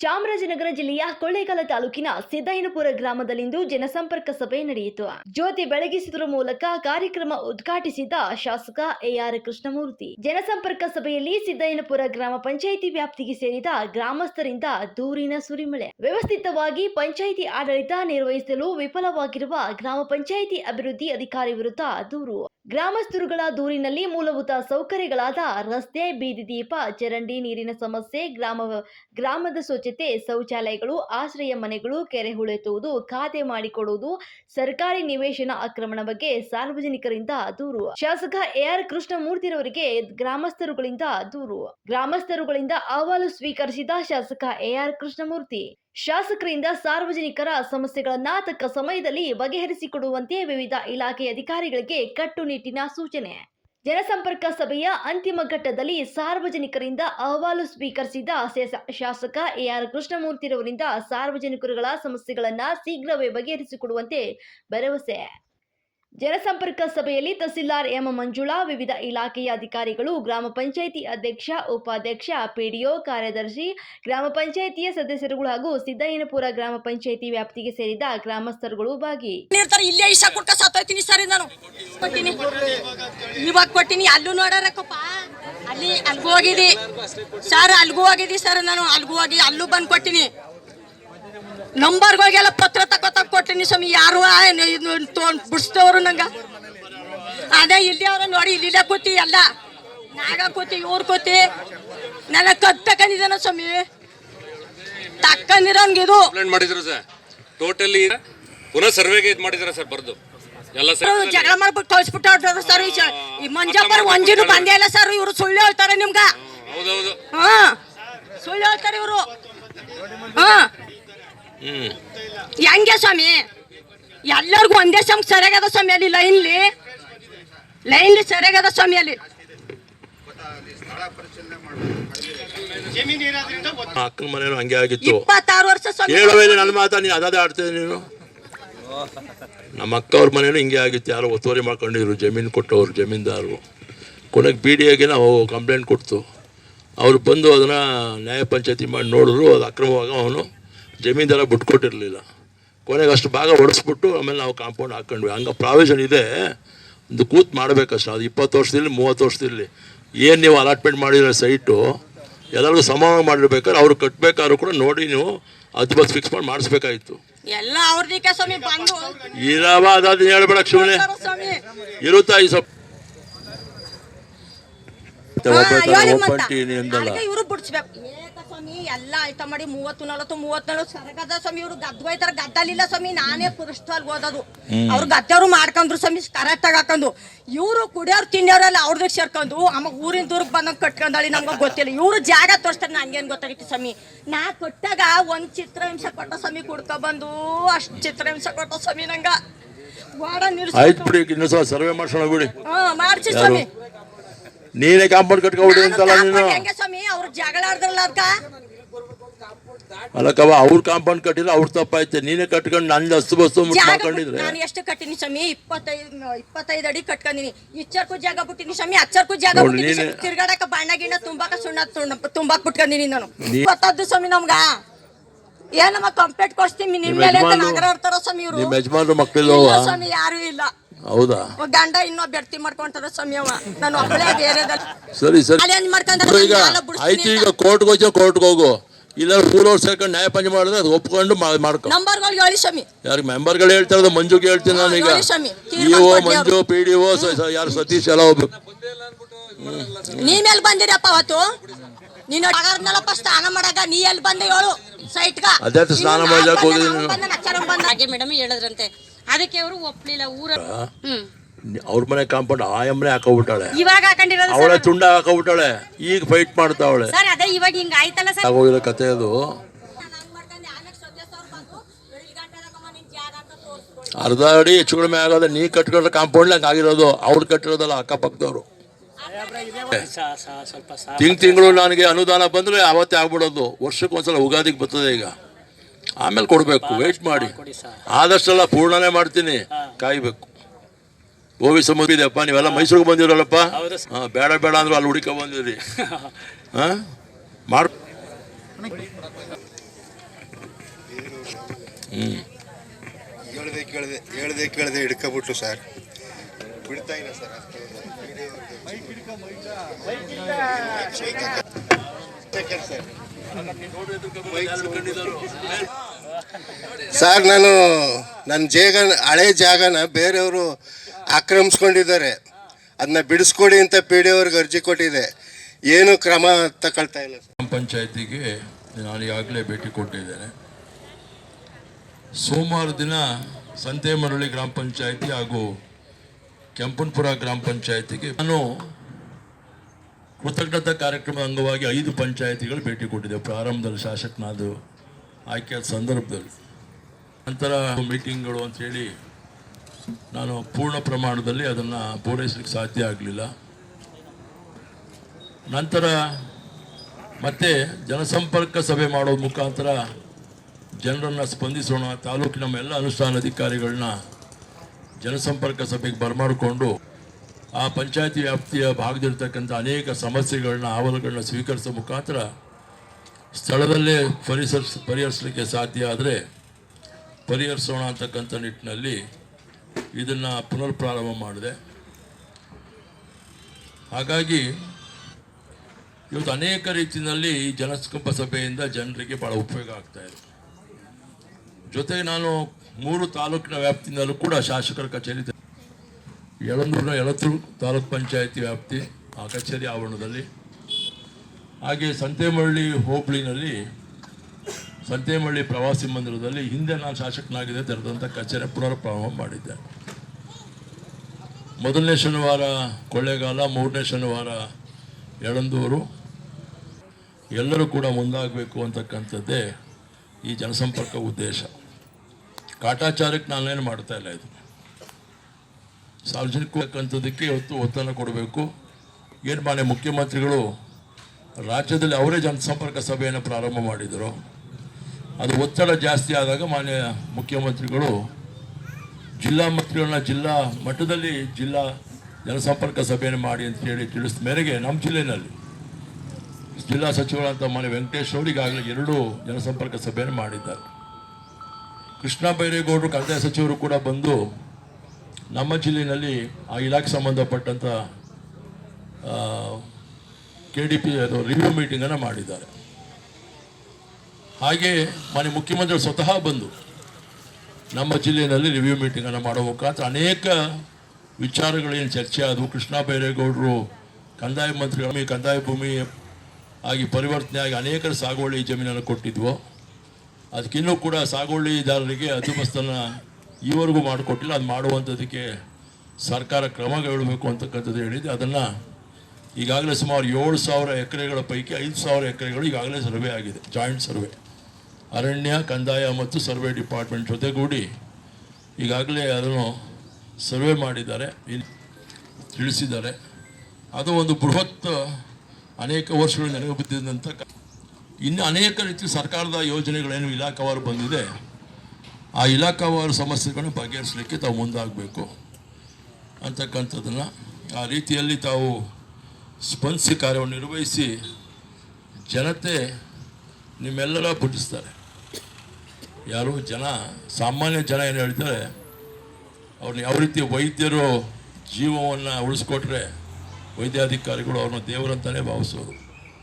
ಚಾಮರಾಜನಗರ ಜಿಲ್ಲೆಯ ಕೊಳ್ಳೇಗಾಲ ತಾಲೂಕಿನ ಸಿದ್ದಯ್ಯನಪುರ ಗ್ರಾಮದಲ್ಲಿಂದು ಜನಸಂಪರ್ಕ ಸಭೆ ನಡೆಯಿತು. ಜ್ಯೋತಿ ಬೆಳಗಿಸುವುದರ ಮೂಲಕ ಕಾರ್ಯಕ್ರಮ ಉದ್ಘಾಟಿಸಿದ ಶಾಸಕ ಎಆರ್ ಕೃಷ್ಣಮೂರ್ತಿ. ಜನಸಂಪರ್ಕ ಸಭೆಯಲ್ಲಿ ಸಿದ್ದಯ್ಯನಪುರ ಗ್ರಾಮ ಪಂಚಾಯಿತಿ ವ್ಯಾಪ್ತಿಗೆ ಸೇರಿದ ಗ್ರಾಮಸ್ಥರಿಂದ ದೂರಿನ ಸುರಿಮಳೆ. ವ್ಯವಸ್ಥಿತವಾಗಿ ಪಂಚಾಯಿತಿ ಆಡಳಿತ ನಿರ್ವಹಿಸಲು ವಿಫಲವಾಗಿರುವ ಗ್ರಾಮ ಪಂಚಾಯಿತಿ ಅಭಿವೃದ್ಧಿ ಅಧಿಕಾರಿ ವಿರುದ್ಧ ದೂರು. ಗ್ರಾಮಸ್ಥರುಗಳ ದೂರಿನಲ್ಲಿ ಮೂಲಭೂತ ಸೌಕರ್ಯಗಳಾದ ರಸ್ತೆ, ಬೀದಿ ದೀಪ, ಚರಂಡಿ ನೀರಿನ ಸಮಸ್ಯೆ, ಗ್ರಾಮ, ಗ್ರಾಮದ ಸ್ವಚ್ಛತೆ, ಶೌಚಾಲಯಗಳು, ಆಶ್ರಯ ಮನೆಗಳು, ಕೆರೆ ಹೂಳೆತ್ತುವುದು ಖಾತೆ ಮಾಡಿಕೊಡುವುದು ಸರ್ಕಾರಿ ನಿವೇಶನ ಆಕ್ರಮಣ ಬಗ್ಗೆ ಸಾರ್ವಜನಿಕರಿಂದ ದೂರು. ಶಾಸಕ ಎಆರ್ ಕೃಷ್ಣಮೂರ್ತಿರವರಿಗೆ ಗ್ರಾಮಸ್ಥರುಗಳಿಂದ ದೂರು. ಗ್ರಾಮಸ್ಥರುಗಳಿಂದ ಅಹವಾಲು ಸ್ವೀಕರಿಸಿದ ಶಾಸಕ ಎಆರ್ ಕೃಷ್ಣಮೂರ್ತಿ. ಶಾಸಕರಿಂದ ಸಾರ್ವಜನಿಕರ ಸಮಸ್ಯೆಗಳನ್ನ ತಕ್ಕ ಸಮಯದಲ್ಲಿ ಬಗೆಹರಿಸಿಕೊಡುವಂತೆ ವಿವಿಧ ಇಲಾಖೆ ಅಧಿಕಾರಿಗಳಿಗೆ ಕಟ್ಟುನಿಟ್ಟಿನ ಸೂಚನೆ. ಜನಸಂಪರ್ಕ ಸಭೆಯ ಅಂತಿಮ ಘಟ್ಟದಲ್ಲಿ ಸಾರ್ವಜನಿಕರಿಂದ ಅಹವಾಲು ಸ್ವೀಕರಿಸಿದ ಶೇಸ- ಶಾಸಕ ಎಆರ್ ಕೃಷ್ಣಮೂರ್ತಿರವರಿಂದ ಸಾರ್ವಜನಿಕರುಗಳ ಸಮಸ್ಯೆಗಳನ್ನ ಶೀಘ್ರವೇ ಬಗೆಹರಿಸಿಕೊಡುವಂತೆ ಭರವಸೆ. ಜನಸಂಪರ್ಕ ಸಭೆಯಲ್ಲಿ ತಹಸೀಲ್ದಾರ್ ಎಂ ಮಂಜುಳಾ ವಿವಿಧ ಇಲಾಖೆಯ ಅಧಿಕಾರಿಗಳು, ಗ್ರಾಮ ಪಂಚಾಯಿತಿ ಅಧ್ಯಕ್ಷ, ಉಪಾಧ್ಯಕ್ಷ ಪಿಡಿಒ ಕಾರ್ಯದರ್ಶಿ, ಗ್ರಾಮ ಪಂಚಾಯಿತಿಯ ಸದಸ್ಯರುಗಳು ಹಾಗೂ ಸಿದ್ದಯ್ಯನಪುರ ಗ್ರಾಮ ಪಂಚಾಯಿತಿ ವ್ಯಾಪ್ತಿಗೆ ಸೇರಿದ ಗ್ರಾಮಸ್ಥರುಗಳು ಭಾಗಿ. ಇಲ್ಲೇ ಇಷ್ಟ ಕುಡ್ಕ ಸತ್ತೋಯ್ತೀನಿ ಸರಿ ನಾನು. ಇವಾಗ ಕೊಟ್ಟಿನಿ, ಅಲ್ಲೂ ನೋಡಾರಕ್ಕಪ್ಪ ಅಲ್ಲಿ, ಅಲ್ಗೂ ಹೋಗಿದಿ. ಸರ್, ಅಲ್ಗೂ ಹೋಗಿದಿ ಸರ್ ನಾನು. ಅಲ್ಗೂ ಹೋಗಿ, ಅಲ್ಲೂ ಬಂದು ಕೊಟ್ಟಿನಿ. ನಂಬರ್ಗಳಿಗೆಲ್ಲ ಪತ್ರ ತಗೋತ ಕೊಟ್ಟಿನಿ ಸ್ವಾಮಿ. ಯಾರು ಬಿಡಿಸ್ತವ್ರು ನಂಗ. ಅದೇ ಇಲ್ಲಿ ಅವ್ರ ನೋಡಿ ಇಲ್ಲಿ ಕೂತಿ ಎಲ್ಲ. ನಾಗ ಕೂತಿ ಇವ್ರು ಕೂತಿ. ನನ್ನ ಕದ್ ತಕೊಂಡಿದ್ದಾನ ಸ್ವಾಮಿ. ತಕ್ಕಂದಿರೋನ್ಗೆ ಇದು. ಮಾಡಿದ್ರು ಸರ್. ಟೋಟಲಿ ಪುನಃ ಸರ್ವೆಗೆ ಇದು ಮಾಡಿದ್ರು ಸರ್ ಬರ್ದು. ಎಲ್ಲ ಸರ್ ಜಗಳ ಮಾಡ್ಬಿಟ್ಟು ಕಳ್ಸ್ಬಿಟ್ಟು ಸರ್ ಈ ಮಂಜಪ್ಪರ್ ಒಂಜಿನೂ ಬಂದೇ ಇಲ್ಲ ಸರ್. ಇವರು ಸುಳ್ಳು ಹೇಳ್ತಾರೆ ನಿಮ್ಗ. ಹೌದೌದು ಹಾ ಸುಳ್ಳು ಹೇಳ್ತಾರೆ ಇವರು. ಹಾ ಹೆಂಗೆ ಸ್ವಾಮಿ? ಎಲ್ಲರಿಗೂ ಒಂದೇ ಸಮ ಸರಿಯಾಗದ ಸ್ವಾಮಿ ಅಲ್ಲಿ ಲೈನ್ಲಿ? ಲೈನ್ಲಿ ಸರಿಯಾಗದ ಸ್ವಾಮಿ ಅಲ್ಲಿ. ಅಕ್ಕನ ಮನೇನು ಹಂಗೆ ಆಗಿತ್ತು. ಇಪ್ಪತ್ತಾರು ವರ್ಷ ಹೇಳುವೇನೆ ನನ್ನ ಮಾತಾ ನೀನು ಅದಾದ ಆಡ್ತಿದ್ದೆ ನೀನು? ನಮ್ಮ ಅಕ್ಕ ಅವ್ರ ಮನೇನು ಹಿಂಗೆ ಆಗಿತ್ತು. ಯಾರೋ ಒತ್ತುವರಿ ಮಾಡ್ಕೊಂಡಿದ್ರು ಜಮೀನು ಕೊಟ್ಟವ್ರು ಜಮೀನ್ದಾರರು ಕೊನೆಗೆ ಬಿ ಡಿ ಎಗೆ ನಾವು ಕಂಪ್ಲೇಂಟ್ ಕೊಡ್ತು ಅವರು ಬಂದು ಅದನ್ನು ನ್ಯಾಯ ಪಂಚಾಯತಿ ಮಾಡಿ ನೋಡಿದ್ರು ಅದು ಅಕ್ರಮವಾಗಿ ಅವನು ಜಮೀನ್ದಾರ ಬಿಟ್ಕೊಟ್ಟಿರಲಿಲ್ಲ. ಕೊನೆಗೆ ಅಷ್ಟು ಭಾಗ ಹೊಡೆಸ್ಬಿಟ್ಟು ಆಮೇಲೆ ನಾವು ಕಾಂಪೌಂಡ್ ಹಾಕ್ಕೊಂಡ್ವಿ ಹಂಗೆ ಪ್ರಾವಿಷನ್ ಇದೆ. ಒಂದು ಕೂತ್ ಮಾಡಬೇಕಷ್ಟು. ಅದು ಇಪ್ಪತ್ತು ವರ್ಷದಲ್ಲಿ ಮೂವತ್ತು ವರ್ಷದಲ್ಲಿ. ಏನು ನೀವು ಅಲಾಟ್ಮೆಂಟ್ ಮಾಡಿರೋ ಸೈಟು ಎಲ್ಲರಿಗೂ ಸಮಾನ ಮಾಡಿರ್ಬೇಕಾದ್ರೆ ಅವ್ರು ಕಟ್ಟಬೇಕಾದ್ರೂ ಕೂಡ ನೋಡಿ ನೀವು ಅದು ಬಸ್ ಫಿಕ್ಸ್ ಮಾಡಿ ಮಾಡಿಸ್ಬೇಕಾಗಿತ್ತು ಎಲ್ಲ ಅವ್ರದಿಕ್ಕೆ ಸ್ವಾಮಿ ಬಂದು. ಇರವ ಅದಾದ ಹೇಳ್ಬೇಡ ಸುಮ್ಮನೆ ಇರುತ್ತಾ ಈ ಸ್ವಲ್ಪ ಹಾ, ಸ್ವಾಮಿ ಎಲ್ಲ ಆಯ್ತ ಮಾಡಿ ಮೂವತ್ತು ನಲವತ್ತು ಮೂವತ್ತು ನಲವತ್ತು ಸರಗದ ಸ್ವಾಮಿ ಇವ್ರು ಗದ್ದೋಯ್ತಾರ ಗದ್ದಲಿಲ್ಲ ಸ್ವಾಮಿ ನಾನೇ ಅಲ್ಲಿ ಓದೋದು. ಅವ್ರು ಗದ್ದವ್ರು ಮಾಡ್ಕೊಂಡ್ರು ಸ್ವಾಮಿ ಕರೆಕ್ಟ್ ಆಗಿ ಹಾಕೊಂಡು ಇವ್ರು ಕುಡಿಯೋರು ತಿನ್ನೋರೆಲ್ಲ ಅವ್ರದಕ್ಕೆ ಸೇರ್ಕೊಂಡು ಅಮ್ಮ ಊರಿನ ದೂರಕ್ಕೆ ಬಂದಂಗೆ ಕಟ್ಕೊಂಡಳಿ ನಮ್ಗೆ ಗೊತ್ತಿಲ್ಲ. ಇವ್ರು ಜಾಗ ತೋರಿಸ್ತಾರೆ ನಂಗೇನು ಗೊತ್ತಾಗಿತ್ತು ಸ್ವಾಮಿ? ನಾ ಕೊಟ್ಟಾಗ ಒಂದು ಚಿತ್ರಹಿಂಸೆ ಕೊಟ್ಟ ಸ್ವಾಮಿ ಕುಡ್ಕೊ ಬಂದು ಅಷ್ಟು ಚಿತ್ರಹಿಂಸೆ ಕೊಟ್ಟ ಸ್ವಾಮಿ ನಂಗ. ವಾಡ ನಿಲ್ಸ್ ಆಯ್ತು ಬಿಡಿ ಇನ್ನೊಂದು ಸಲ ಸರ್ವೆ ಮಾಡ್ಸೋಣ ಬಿಡಿ. ನೀನೇ ಕಾಂಪೌಂಡ್ ಕಟ್ಕೊಬಿಡಿ ಅಂತಲ್ಲ ನೀನು. ಅಲ್ಲಕ್ಕವ ಅವ್ರ ಕಾಂಪೌಂಡ್ ಕಟ್ಟಿಲ್ಲ ಅವ್ರ ತಪ್ಪಾಯ್ತು. ನೀನೇ ಕಟ್ಕೊಂಡು ನನ್ನ ಹಸ್ತು ಬಸ್ಸು ಮಾಡ್ಕೊಂಡಿದ್ರೆ? ನಾನು ಎಷ್ಟು ಕಟ್ಟಿನಿ ಸ್ವಾಮಿ ಇಪ್ಪತ್ತೈದು ಇಪ್ಪತ್ತೈದು ಅಡಿ ಕಟ್ಕೊಂಡಿನಿ. ಇಚ್ಚರ್ಕು ಜಾಗ ಬಿಟ್ಟಿನಿ ಸ್ವಾಮಿ ಹಚ್ಚರ್ಕು ಜಾಗ ಬಿಟ್ಟಿನಿ ತಿರ್ಗಾಡಕ ಬಣ್ಣ ಗಿಣ್ಣ ತುಂಬಾಕ ಸುಣ್ಣ ತುಂಬಾಕ್ ಬಿಟ್ಕೊಂಡಿನಿ ನಾನು. ಇಪ್ಪತ್ತದ್ದು ಸ್ವಾಮಿ ನಮ್ಗ. ಏನಮ್ಮ ಕಂಪ್ಲೇಂಟ್ ಕೊಡ್ಸ್ತೀನಿ? ನಿಮ್ ನಿಮ್ಮ ಮೇಲೆ ಅಂತ ಸ್ವಾಮಿ ಇವರು. ಸ್ವಾಮಿ ಯಾರು ಇಲ್ಲ. ಹೌದಾ? ಗಂಡ ಇನ್ನೊಬ್ಬ ಬೆಡ್ತಿ ಮಾಡ್ಕೊಂತಾರ ಸಮಯವ ನಾನು ಒಬ್ಬಳೇ ಬೇರೆದಲ್ಲಿ ಸರಿ ಸರಿ. ಮಾಡ್ಕೊಂಡ್ರೆ ಈಗ ನಾನು ಆಯ್ತು ಈಗ ಕೋರ್ಟ್ಗೆ ಹೋಗಿ ಕೋರ್ಟ್ಗೆ ಹೋಗು. ಇಲ್ಲ ಊರವ್ರು ಸೇರ್ಕೊಂಡು ನ್ಯಾಯ ಪಂಚ ಮಾಡಿದ್ರೆ ಅದು ಒಪ್ಕೊಂಡು ಮಾ- ಮಾಡ್ಕೊ. ನಂಬರ್ಗಳು ಹೇಳಿ ಸ್ವಾಮಿ. ಯಾರು ಮೆಂಬರ್ಗಳು ಹೇಳ್ತಾರೆ ಮಂಜುಗೆ ಹೇಳ್ತೀನಿ ನಾನೀಗ ನೋಡಿ ಸ್ವಾಮಿ, ಇ ತೀರ್ಮಾನ ಕೊಡ್ಲಿ ಮಂಜು ಪಿ ಡಿ ಓ ಯಾರು ಸತೀಶ್ ಎಲ್ಲ ಹೋಗ್ಬೇಕು. ನೀ ಎಲ್ಲಿ ಬಂದಿರಪ್ಪ ಅವತ್ತು? ನೀನು ಅಗರ್ನಲ್ಲಪ್ಪ ಸ್ನಾನ ಮಾಡಾಗ ನೀ ಎಲ್ಲಿ ಬಂದೆ ಹೇಳು ಸೈಟ್ಗ. ಅದೇ ಅದ್ ಸ್ನಾನ ಮಾಡ್ಲಿಕ್ಕೆ ಹೋಗಿದ್ದೀನಿ. ನಾನು. ಹಾಗೆ ಮೇಡಮ್ ಹೇಳಿದ್ರಂತೆ. ಅದಕ್ಕೆ ಅವರು ಒಪ್ಲಿಲ್ಲ ಊರ ಹ್ಮ್. ಅವ್ರ ಮನೆ ಕಾಂಪೌಂಡ್ ಆಯಮ್ನೆ ಹಾಕೋಬಿಟ್ಟಾಳೆ. ಇವಾಗ ಹಾಕೊಂಡಿರೋದು ಅವಳ ಸರ್ ತುಂಡ ಹಾಕೋಬಿಟ್ಟಾಳೆ. ಈಗ ಫೈಟ್ ಮಾಡ್ತಾವಳೆ. ಸರ್ ಅದೇ ಇವಾಗ ಹಿಂಗ ಆಯ್ತಲ್ಲ ಸರ್? ಆಗೋಗಿರೋ ಕತೆ ಅದು. ಅರ್ಧ ಅಡಿ ಹೆಚ್ಚು ಕಡಿಮೆ ಆಗೋದು ನೀ ಕಟ್ಕೊಂಡ್ರೆ ಕಾಂಪೌಂಡ್ ಹಂಗೆ ಆಗಿರೋದು. ಅವ್ರು ಕಟ್ಟಿರೋದಲ್ಲ ಅಕ್ಕಪಕ್ಕದವ್ರು. ತಿಂಗ್ ತಿಂಗಳು ನನಗೆ ಅನುದಾನ ಬಂದ್ರೆ ಅವತ್ತೇ ಆಗ್ಬಿಡೋದು. ವರ್ಷಕ್ಕೊಂದ್ಸಲ ಉಗಾದಿಗೆ ಬರ್ತದೆ ಈಗ. ಆಮೇಲೆ ಕೊಡಬೇಕು ವೇಟ್ ಮಾಡಿ. ಆದಷ್ಟೆಲ್ಲ ಪೂರ್ಣನೇ ಮಾಡ್ತೀನಿ. ಕಾಯ್ಬೇಕು. ಗೋವಿ ಸಮುದ್ರ ಇದೆಯಪ್ಪ ನೀವೆಲ್ಲ ಮೈಸೂರಿಗೆ ಬಂದಿರಲ್ಲಪ್ಪ? ಹಾಂ ಬೇಡ ಬೇಡ ಅಂದ್ರು ಅಲ್ಲಿ ಹುಡುಕ ಬಂದಿರಿ. ಹಾ? ಮಾಡ್ ಹ್ಞೂ ಹೇಳ್ದೆ ಕೇಳ್ದೆ ಹೇಳ್ದೆ ಕೇಳ್ದೆ ಹಿಡ್ಕೊಬಿಟ್ಲು ಸರ್. ಬಿಡ್ತಾ ಇಲ್ಲ ಸರ್. ಸರ್ ನಾನು ನನ್ನ ಜೇಗ ಹಳೆ ಜಾಗನ ಬೇರೆಯವರು ಆಕ್ರಮಿಸ್ಕೊಂಡಿದ್ದಾರೆ. ಅದನ್ನ ಬಿಡಿಸ್ಕೊಡಿ ಅಂತ ಪಿ ಡಿ ಅವ್ರಿಗೆ ಅರ್ಜಿ ಕೊಟ್ಟಿದೆ. ಏನು ಕ್ರಮ ತಗೊಳ್ತಾ ಇಲ್ಲ ಸರ್ ಗ್ರಾಮ ಪಂಚಾಯತಿಗೆ ನಾನು ಈಗಾಗಲೇ ಭೇಟಿ ಕೊಟ್ಟಿದ್ದೇನೆ. ಸೋಮವಾರ ದಿನ ಸಂತೆಮರಳಿ ಗ್ರಾಮ ಪಂಚಾಯತಿ ಹಾಗೂ ಕೆಂಪನ್ಪುರ ಗ್ರಾಮ ಪಂಚಾಯತಿಗೆ ನಾನು ಕೃತಜ್ಞತಾ ಕಾರ್ಯಕ್ರಮದ ಅಂಗವಾಗಿ ಐದು ಪಂಚಾಯತಿಗಳು ಭೇಟಿ ಕೊಟ್ಟಿದ್ದೆ ಪ್ರಾರಂಭದಲ್ಲಿ ಶಾಸಕನಾದ ಆಯ್ಕೆಯ ಸಂದರ್ಭದಲ್ಲಿ. ನಂತರ ಮೀಟಿಂಗ್ಗಳು ಅಂಥೇಳಿ ನಾನು ಪೂರ್ಣ ಪ್ರಮಾಣದಲ್ಲಿ ಅದನ್ನು ಪೂರೈಸಲಿಕ್ಕೆ ಸಾಧ್ಯ ಆಗಲಿಲ್ಲ. ನಂತರ ಮತ್ತೆ ಜನಸಂಪರ್ಕ ಸಭೆ ಮಾಡೋದ ಮುಖಾಂತರ ಜನರನ್ನು ಸ್ಪಂದಿಸೋಣ, ತಾಲೂಕಿನ ಎಲ್ಲ ಅನುಷ್ಠಾನ ಅಧಿಕಾರಿಗಳನ್ನ ಜನಸಂಪರ್ಕ ಸಭೆಗೆ ಬರಮಾಡಿಕೊಂಡು ಆ ಪಂಚಾಯತಿ ವ್ಯಾಪ್ತಿಯ ಭಾಗದಲ್ಲಿರ್ತಕ್ಕಂಥ ಅನೇಕ ಸಮಸ್ಯೆಗಳನ್ನ ಅವಲುಗಳನ್ನ ಸ್ವೀಕರಿಸೋ ಮುಖಾಂತರ ಸ್ಥಳದಲ್ಲೇ ಪರಿಸರ್ಸ್, ಪರಿಹರಿಸಲಿಕ್ಕೆ ಸಾಧ್ಯ ಆದರೆ ಪರಿಹರಿಸೋಣ ಅಂತಕ್ಕಂಥ ನಿಟ್ಟಿನಲ್ಲಿ ಇದನ್ನು ಪುನರ್ ಪ್ರಾರಂಭ ಮಾಡಿದೆ. ಹಾಗಾಗಿ ಇವತ್ತು ಅನೇಕ ರೀತಿಯಲ್ಲಿ ಈ ಜನಸ್ಕಂಪ ಸಭೆಯಿಂದ ಜನರಿಗೆ ಭಾಳ ಉಪಯೋಗ ಆಗ್ತಾ ಇದೆ. ಜೊತೆಗೆ ನಾನು ಮೂರು ತಾಲೂಕಿನ ವ್ಯಾಪ್ತಿಯಿಂದಲೂ ಕೂಡ ಶಾಸಕರ ಕಚೇರಿ ಯಳಂದೂರಿನ ಯಳತ್ತೂರು ತಾಲೂಕ್ ಪಂಚಾಯತಿ ವ್ಯಾಪ್ತಿ, ಆ ಕಚೇರಿ ಆವರಣದಲ್ಲಿ ಹಾಗೆ ಸಂತೇಮಳ್ಳಿ ಹೋಬಳಿನಲ್ಲಿ, ಸಂತೇಮಳ್ಳಿ ಪ್ರವಾಸಿ ಮಂದಿರದಲ್ಲಿ ಹಿಂದೆ ನಾನು ಶಾಸಕನಾಗಿದೆ ತೆರೆದಂಥ ಕಚೇರಿ ಪುನರ್ ಪ್ರಾರಂಭ ಮಾಡಿದ್ದೆ. ಮೊದಲನೇ ಶನಿವಾರ ಕೊಳ್ಳೇಗಾಲ, ಮೂರನೇ ಶನಿವಾರ ಎಳಂದೂರು ಎಲ್ಲರೂ ಕೂಡ ಮುಂದಾಗಬೇಕು ಅಂತಕ್ಕಂಥದ್ದೇ ಈ ಜನಸಂಪರ್ಕ ಉದ್ದೇಶ. ಕಾಟಾಚಾರಕ್ಕೆ ನಾನೇನು ಮಾಡ್ತಾ ಇಲ್ಲ ಇದು. ಸಾರ್ವಜನಿಕಕ್ಕಂಥದ್ದಕ್ಕೆ ಇವತ್ತು ಒತ್ತನ್ನು ಕೊಡಬೇಕು. ಏನು ಮಾನ್ಯ ಮುಖ್ಯಮಂತ್ರಿಗಳು ರಾಜ್ಯದಲ್ಲಿ ಅವರೇ ಜನಸಂಪರ್ಕ ಸಭೆಯನ್ನು ಪ್ರಾರಂಭ ಮಾಡಿದರು. ಅದು ಒತ್ತಡ ಜಾಸ್ತಿ ಆದಾಗ ಮಾನ್ಯ ಮುಖ್ಯಮಂತ್ರಿಗಳು ಜಿಲ್ಲಾ ಮಂತ್ರಿಗಳನ್ನ ಜಿಲ್ಲಾ ಮಟ್ಟದಲ್ಲಿ ಜಿಲ್ಲಾ ಜನಸಂಪರ್ಕ ಸಭೆಯನ್ನು ಮಾಡಿ ಅಂತ ಹೇಳಿ ತಿಳಿಸಿದ ಮೇರೆಗೆ ನಮ್ಮ ಜಿಲ್ಲೆಯಲ್ಲಿ ಜಿಲ್ಲಾ ಸಚಿವರಂತ ಮಾನ್ಯ ವೆಂಕಟೇಶ್ ಅವರು ಈಗಾಗಲೇ ಎರಡು ಜನಸಂಪರ್ಕ ಸಭೆಯನ್ನು ಮಾಡಿದ್ದಾರೆ. ಕೃಷ್ಣ ಬೈರೇಗೌಡರು ಕಂದಾಯ ಸಚಿವರು ಕೂಡ ಬಂದು ನಮ್ಮ ಜಿಲ್ಲೆಯಲ್ಲಿ ಆ ಇಲಾಖೆ ಸಂಬಂಧಪಟ್ಟಂಥ ಕೆ ಡಿ ಪಿ ಅದು ರಿವ್ಯೂ ಮೀಟಿಂಗನ್ನು ಮಾಡಿದ್ದಾರೆ. ಹಾಗೆ ಮಾನ್ಯ ಮುಖ್ಯಮಂತ್ರಿ ಸ್ವತಃ ಬಂದು ನಮ್ಮ ಜಿಲ್ಲೆಯಲ್ಲಿ ರಿವ್ಯೂ ಮೀಟಿಂಗನ್ನು ಮಾಡೋ ಮುಖಾಂತರ ಅನೇಕ ವಿಚಾರಗಳೇನು ಚರ್ಚೆ ಆದವು. ಕೃಷ್ಣ ಬೈರೇಗೌಡರು ಕಂದಾಯ ಮಂತ್ರಿಗಳ ಕಂದಾಯ ಭೂಮಿ ಆಗಿ ಪರಿವರ್ತನೆ ಆಗಿ ಅನೇಕರ ಸಾಗುವಳಿ ಜಮೀನನ್ನು ಕೊಟ್ಟಿದ್ವು. ಅದಕ್ಕಿನ್ನೂ ಕೂಡ ಸಾಗುವಳಿದಾರರಿಗೆ ಹದ್ದುಬಸ್ತನ್ನು ಈವರೆಗೂ ಮಾಡಿಕೊಟ್ಟಿಲ್ಲ. ಅದು ಮಾಡುವಂಥದ್ದಕ್ಕೆ ಸರ್ಕಾರ ಕ್ರಮಗೊಳ್ಳಬೇಕು ಅಂತಕ್ಕಂಥದ್ದು ಹೇಳಿದೆ. ಅದನ್ನು ಈಗಾಗಲೇ ಸುಮಾರು ಏಳು ಸಾವಿರ ಎಕರೆಗಳ ಪೈಕಿ ಐದು ಸಾವಿರ ಎಕರೆಗಳು ಈಗಾಗಲೇ ಸರ್ವೆ ಆಗಿದೆ, ಜಾಯಿಂಟ್ ಸರ್ವೆ. ಅರಣ್ಯ, ಕಂದಾಯ ಮತ್ತು ಸರ್ವೆ ಡಿಪಾರ್ಟ್ಮೆಂಟ್ ಜೊತೆಗೂಡಿ ಈಗಾಗಲೇ ಅದನ್ನು ಸರ್ವೆ ಮಾಡಿದ್ದಾರೆ ತಿಳಿಸಿದ್ದಾರೆ. ಅದು ಒಂದು ಬೃಹತ್ ಅನೇಕ ವರ್ಷಗಳು ನೆನಪು ಬಿದ್ದಿದ್ದಂಥ ಇನ್ನು ಅನೇಕ ರೀತಿ ಸರ್ಕಾರದ ಯೋಜನೆಗಳೇನು ಇಲಾಖಾವಾರು ಬಂದಿದೆ, ಆ ಇಲಾಖಾವಾರು ಸಮಸ್ಯೆಗಳನ್ನು ಬಗೆಹರಿಸಲಿಕ್ಕೆ ತಾವು ಮುಂದಾಗಬೇಕು ಅಂತಕ್ಕಂಥದ್ದನ್ನು ಆ ರೀತಿಯಲ್ಲಿ ತಾವು ಸ್ಪಂದಿಸಿ ಕಾರ್ಯವನ್ನು ನಿರ್ವಹಿಸಿ ಜನತೆ ನಿಮ್ಮೆಲ್ಲರ ಪುಟ್ಟಿಸ್ತಾರೆ. ಯಾರು ಜನ, ಸಾಮಾನ್ಯ ಜನ ಏನು ಹೇಳ್ತಾರೆ ಅವ್ರನ್ನ ಯಾವ ರೀತಿ ವೈದ್ಯರು ಜೀವವನ್ನು ಉಳಿಸ್ಕೊಟ್ರೆ ವೈದ್ಯಾಧಿಕಾರಿಗಳು ಅವ್ರನ್ನ ದೇವರಂತಲೇ ಭಾವಿಸೋರು